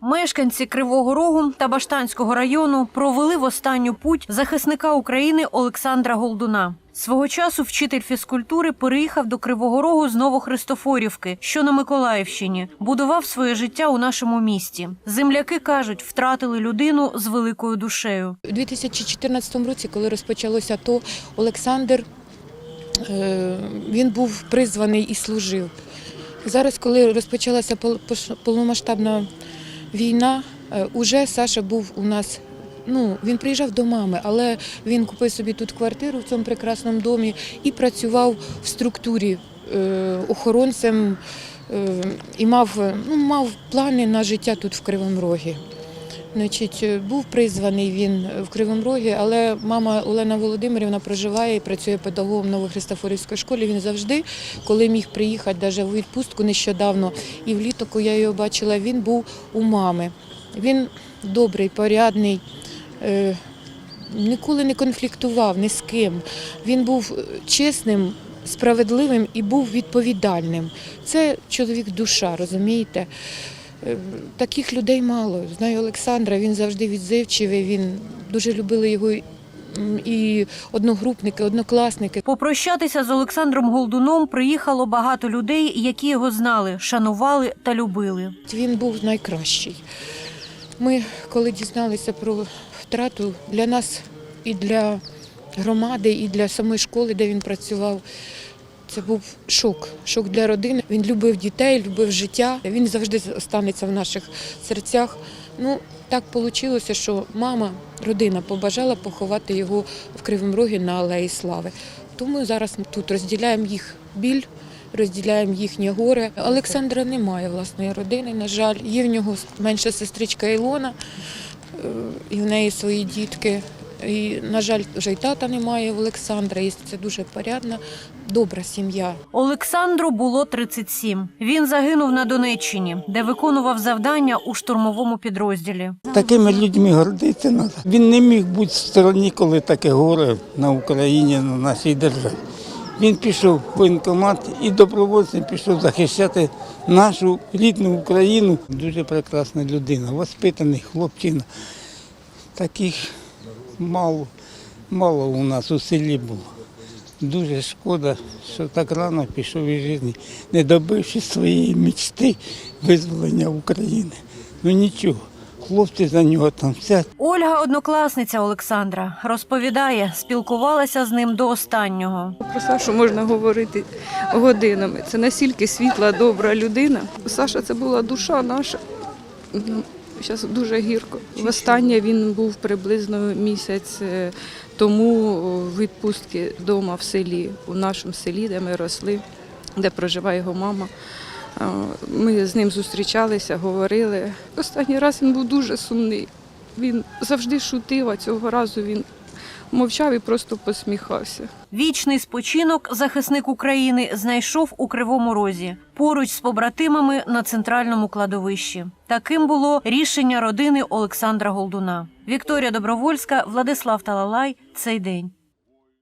Мешканці Кривого Рогу та Баштанського району провели в останню путь захисника України Олександра Голдуна. Свого часу вчитель фізкультури переїхав до Кривого Рогу з Новохристофорівки, що на Миколаївщині, будував своє життя у нашому місті. Земляки кажуть, втратили людину з великою душею. У 2014 році, коли розпочалося АТО, Олександр е, він був призваний і служив. Зараз, коли розпочалася повномасштабна війна, е, уже Саша був у нас. Ну, він приїжджав до мами, але він купив собі тут квартиру в цьому прекрасному домі і працював в структурі е, охоронцем е, і мав, е, ну, мав плани на життя тут в Кривому Рогі. Значить, е, був призваний він в Кривому Рогі, але мама Олена Володимирівна проживає і працює педагогом в Новохристофорівській школі. Він завжди, коли міг приїхати, навіть у відпустку нещодавно, і влітку я його бачила, він був у мами. Він добрий, порядний, е, ніколи не конфліктував ні з ким. Він був е, чесним, справедливим і був відповідальним. Це чоловік душа, розумієте? Е, Таких людей мало. Знаю Олександра, він завжди відзивчивий, він дуже любили його і одногрупники, однокласники. Попрощатися з Олександром Голдуном приїхало багато людей, які його знали, шанували та любили. Він був найкращий. Ми, коли дізналися про втрату, для нас і для громади, і для самої школи, де він працював, це був шок. Шок для родини. Він любив дітей, любив життя. Він завжди останеться в наших серцях. Ну, так вийшло, що мама, родина побажала поховати його в Кривому Рогі на Алеї Слави. Тому зараз ми тут розділяємо їх біль, розділяємо їхнє горе. Олександра немає власної родини, на жаль. Є в нього менша сестричка Ілона, е, і в неї свої дітки. І, на жаль, вже й тата немає в Олександра. І це дуже порядна, добра сім'я. Олександру було 37. Він загинув на Донеччині, де виконував завдання у штурмовому підрозділі. Такими людьми гордитися треба. Він не міг бути в стороні, коли таке горе на Україні, на нашій державі. Він пішов в воєнкомат і добровольцем пішов захищати нашу рідну Україну. Дуже прекрасна людина, воспитаний хлопчина. Таких мало, мало у нас у селі було. Дуже шкода, що так рано пішов із житті, не добивши своєї мечти визволення України. Ну нічого, хлопці за нього там все Ольга, однокласниця Олександра, розповідає, спілкувалася з ним до останнього. Про Сашу можна говорити годинами. Це настільки світла, добра людина. Саша це була душа наша. Зараз дуже гірко. Востаннє він був приблизно місяць е, тому відпустки вдома в селі, у нашому селі, де ми росли, де проживає його мама. Ми з ним зустрічалися, говорили. Останній раз він був дуже сумний. Він завжди шутив, а цього разу він мовчав і просто посміхався. Вічний спочинок захисник України знайшов у Кривому Розі поруч з побратимами на центральному кладовищі. Таким було рішення родини Олександра Голдуна. Вікторія Добровольська, Владислав Талалай. Цей день.